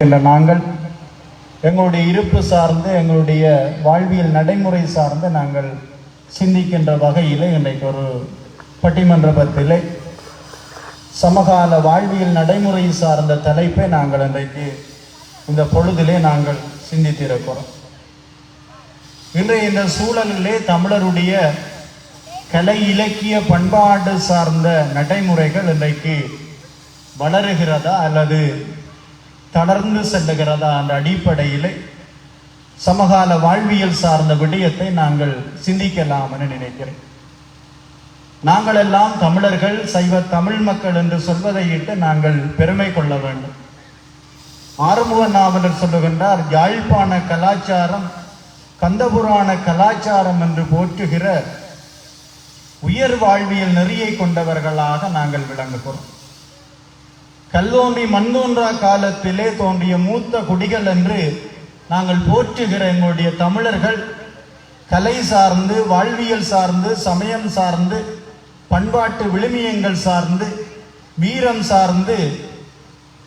என்ற நாங்கள் எங்களுடைய இருப்பு சார்ந்து எங்களுடைய வாழ்வியல் நடைமுறை சார்ந்து நாங்கள் சிந்திக்கின்ற வகையில் இன்றைக்கு ஒரு பட்டிமன்றபத்திலே சமகால வாழ்வியல் நடைமுறை சார்ந்த தலைப்பை நாங்கள் இன்றைக்கு இந்த பொழுதிலே நாங்கள் சிந்தித்திருக்கிறோம். இன்றைய இந்த சூழலிலே தமிழருடைய கலை இலக்கிய பண்பாடு சார்ந்த நடைமுறைகள் இன்றைக்கு வளருகிறதா அல்லது தளர்ந்து செல்லுகிறதா என்ற அடிப்படையில் சமகால வாழ்வியல் சார்ந்த விடயத்தை நாங்கள் சிந்திக்கலாம் என நினைக்கிறேன். நாங்கள் எல்லாம் தமிழர்கள் சைவ தமிழ் மக்கள் என்று சொல்வதை இட்டு நாங்கள் பெருமை கொள்ள வேண்டும். ஆறுமுக நாவலர் சொல்லுகின்றார் யாழ்ப்பாண கலாச்சாரம் கந்தபுராண கலாச்சாரம் என்று போற்றுகிற உயர் வாழ்வியல் நெறியை கொண்டவர்களாக நாங்கள் விளங்குகிறோம். கல்லோன்றி மண்தோன்றா காலத்திலே தோன்றிய மூத்த குடிகள் என்று நாங்கள் போற்றுகிற எங்களுடைய தமிழர்கள் கலை சார்ந்து வாழ்வியல் சார்ந்து சமயம் சார்ந்து பண்பாட்டு விழுமியங்கள் சார்ந்து வீரம் சார்ந்து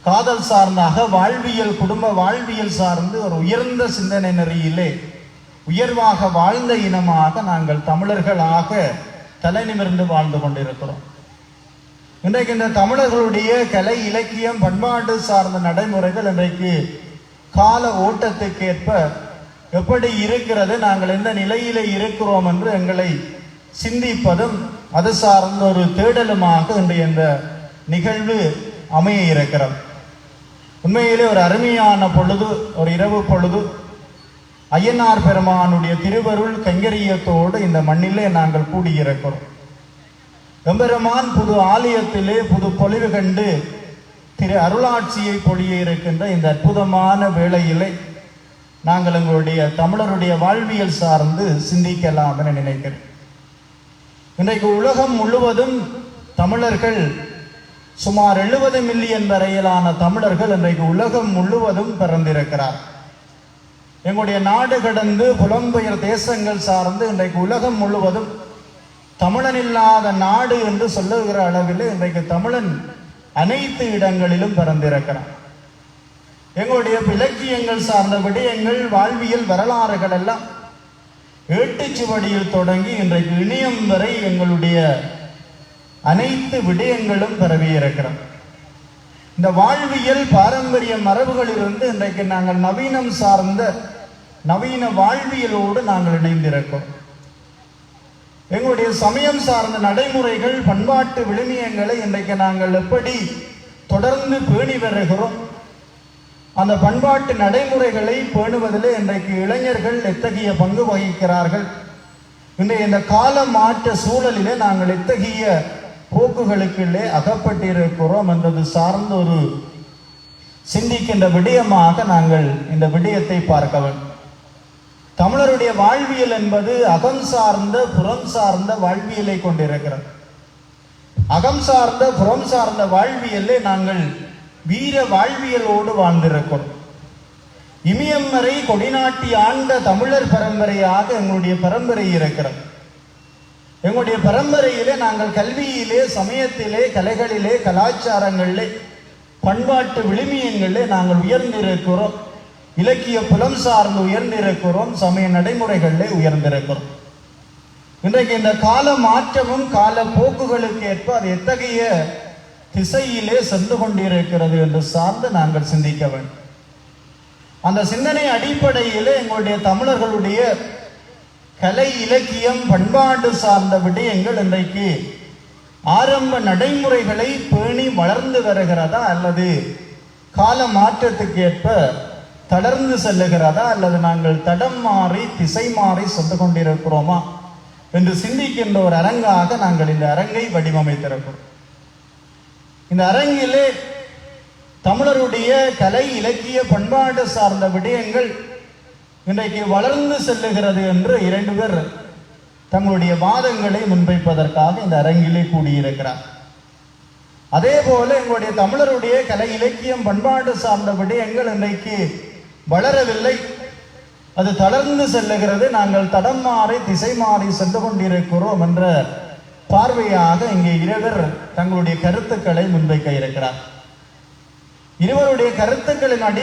காதல் சார்ந்தாக வாழ்வியல் குடும்ப வாழ்வியல் சார்ந்து ஒரு உயர்ந்த சிந்தனை நெறியிலே உயர்வாக வாழ்ந்த இனமாக நாங்கள் தமிழர்களாக தலை நிமிர்ந்து வாழ்ந்து கொண்டிருக்கிறோம். இன்றைக்கு இந்த தமிழர்களுடைய கலை இலக்கியம் பண்பாடு சார்ந்த நடைமுறைகள் இன்றைக்கு கால ஓட்டத்துக்கேற்ப எப்படி இருக்கிறது நாங்கள் எந்த நிலையிலே இருக்கிறோம் என்று எங்களை சிந்திப்பதும் அது சார்ந்த ஒரு தேடலுமாக இன்றைய இந்த நிகழ்வு அமைய இருக்கிறது. உண்மையிலே ஒரு அருமையான பொழுது ஒரு இரவு பொழுது ஐயனார் பெருமானுடைய திருவருள் கைங்கரியத்தோடு இந்த மண்ணிலே நாங்கள் கூடியிருக்கிறோம். எம்பெருமான் புது ஆலயத்திலே புது பொலிவு கண்டு திரு அருளாட்சியை பொழிய இருக்கின்ற இந்த அற்புதமான வேளையிலே நாங்கள் எங்களுடைய தமிழருடைய வாழ்வியல் சார்ந்து சிந்திக்கலாம் என நினைக்கிறேன். இன்றைக்கு உலகம் முழுவதும் தமிழர்கள் சுமார் எழுபது மில்லியன் வரையிலான தமிழர்கள் இன்றைக்கு உலகம் முழுவதும் பிறந்திருக்கிறார். எங்களுடைய நாடு கடந்து புலம்பெயர் தேசங்கள் சார்ந்து இன்றைக்கு உலகம் முழுவதும் தமிழன் இல்லாத நாடு என்று சொல்லுகிற அளவில் இன்றைக்கு தமிழன் அனைத்து இடங்களிலும் பிறந்திருக்கிறான். எங்களுடைய இலக்கியங்கள் சார்ந்த விடயங்கள் வாழ்வியல் வரலாறுகள் எல்லாம் ஏட்டுச்சுவடியில் தொடங்கி இன்றைக்கு இணையம் வரை எங்களுடைய அனைத்து விடயங்களும் பரவி இருக்கிறோம் இந்த வாழ்வியல் பாரம்பரிய மரபுகளிலிருந்து இன்றைக்கு நாங்கள் நவீனம் சார்ந்த நவீன வாழ்வியலோடு நாங்கள் இணைந்திருக்கிறோம். எங்களுடைய சமயம் சார்ந்த நடைமுறைகள் பண்பாட்டு விழுமியங்களை இன்றைக்கு நாங்கள் எப்படி தொடர்ந்து பேணி வருகிறோம்? அந்த பண்பாட்டு நடைமுறைகளை பேணுவதில் இன்றைக்கு இளைஞர்கள் எத்தகைய பங்கு வகிக்கிறார்கள்? இன்றைய இந்த கால மாற்ற சூழலிலே நாங்கள் எத்தகைய போக்குகளுக்குள்ளே அகப்பட்டிருக்கிறோம் என்பது சார்ந்த ஒரு சிந்திக்கின்ற விடயமாக நாங்கள் இந்த விடயத்தை பார்க்க வேண்டும். தமிழருடைய வாழ்வியல் என்பது அகம் சார்ந்த புறம் சார்ந்த வாழ்வியலை கொண்டிருக்கிறது. அகம் சார்ந்த புறம் சார்ந்த வாழ்வியலே நாங்கள் வீர வாழ்வியலோடு வாழ்ந்திருக்கிறோம். இமயம் வரை கொடிநாட்டி ஆண்ட தமிழர் பரம்பரையாக எங்களுடைய பரம்பரை இருக்கிறது. எங்களுடைய பரம்பரையிலே நாங்கள் கல்வியிலே சமயத்திலே கலைகளிலே கலாச்சாரங்களிலே பண்பாட்டு விழுமியங்களிலே நாங்கள் உயர்ந்திருக்கிறோம். இலக்கிய புலம் சார்ந்து உயர்ந்திருக்கிறோம் சமய நடைமுறைகளிலே உயர்ந்திருக்கிறோம். இன்றைக்கு இந்த கால மாற்றமும் கால போக்குகளுக்கு ஏற்ப அது எத்தகைய திசையிலே சென்று கொண்டிருக்கிறது என்று சார்ந்து நாங்கள் சிந்திக்க வேண்டும். அந்த சிந்தனை அடிப்படையிலே எங்களுடைய தமிழர்களுடைய கலை இலக்கியம் பண்பாடு சார்ந்த விடயங்கள் இன்றைக்கு ஆரம்ப நடைமுறைகளை பேணி வளர்ந்து வருகிறதா அல்லது கால மாற்றத்துக்கு ஏற்ப தளர்ந்து செல்லுகிறதா அல்லது நாங்கள் தடம் மாறி திசை மாறி சென்று கொண்டிருக்கிறோமா என்று சிந்திக்கின்ற ஒரு அரங்காக நாங்கள் இந்த அரங்கை வடிவமைத்திருக்கிறோம். இந்த அரங்கிலே தமிழருடைய கலை இலக்கிய பண்பாடு சார்ந்த விடயங்கள் இன்றைக்கு வளர்ந்து செல்லுகிறது என்று இரண்டு பேர் தங்களுடைய வாதங்களை முன்வைப்பதற்காக இந்த அரங்கிலே கூடியிருக்கிறார். அதே போல எங்களுடைய தமிழருடைய கலை இலக்கியம் பண்பாடு சார்ந்த விடயங்கள் இன்றைக்கு வளரவில்லை. அது தளர்ந்து செல்லுகிறது. நாங்கள் தடம் மாறி திசை மாறி சென்று கொண்டிருக்கிறோம் என்ற பார்வையாக இங்கே இருவர் தங்களுடைய கருத்துக்களை முன்வைக்க இருக்கிறார். இருவருடைய கருத்துக்களின் அடி